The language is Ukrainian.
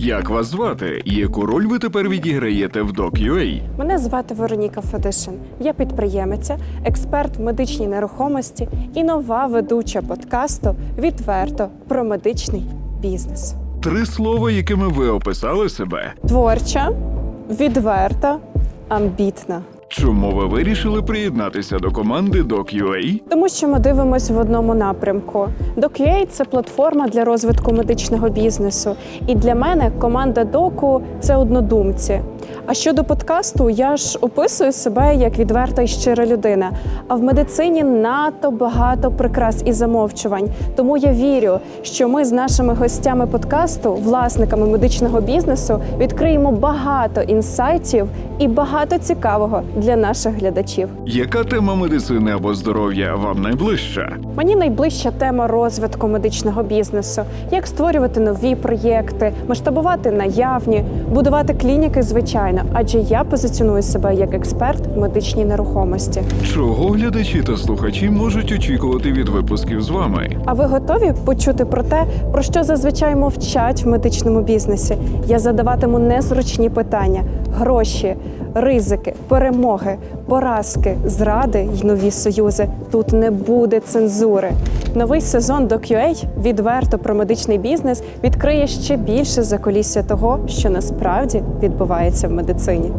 Як вас звати? Яку роль ви тепер відіграєте в Doc.ua? Мене звати Вероніка Федишин. Я підприємиця, експерт в медичній нерухомості і нова ведуча подкасту Відверто про медичний бізнес. Три слова, якими ви описали себе. Творча, відверта, амбітна. Чому ви вирішили приєднатися до команди Doc.ua? Тому що ми дивимося в одному напрямку. DocUA – це платформа для розвитку медичного бізнесу. І для мене команда доку це однодумці. А щодо подкасту, я ж описую себе як відверта і щира людина. А в медицині надто багато прикрас і замовчувань. Тому я вірю, що ми з нашими гостями подкасту, власниками медичного бізнесу, відкриємо багато інсайтів і багато цікавого для наших глядачів. Яка тема медицини або здоров'я вам найближча? Мені найближча тема розвитку медичного бізнесу: як створювати нові проєкти, масштабувати наявні, будувати клініки, звичайно, адже я позиціоную себе як експерт в медичній нерухомості. Чого глядачі та слухачі можуть очікувати від випусків з вами? А ви готові почути про те, про що зазвичай мовчать в медичному бізнесі? Я задаватиму незручні питання: гроші, ризики, перемоги, поразки, зради й нові союзи. Тут не буде цензури. Новий сезон DocUA відверто про медичний бізнес відкриє ще більше заколісся того, що насправді відбувається в медицині.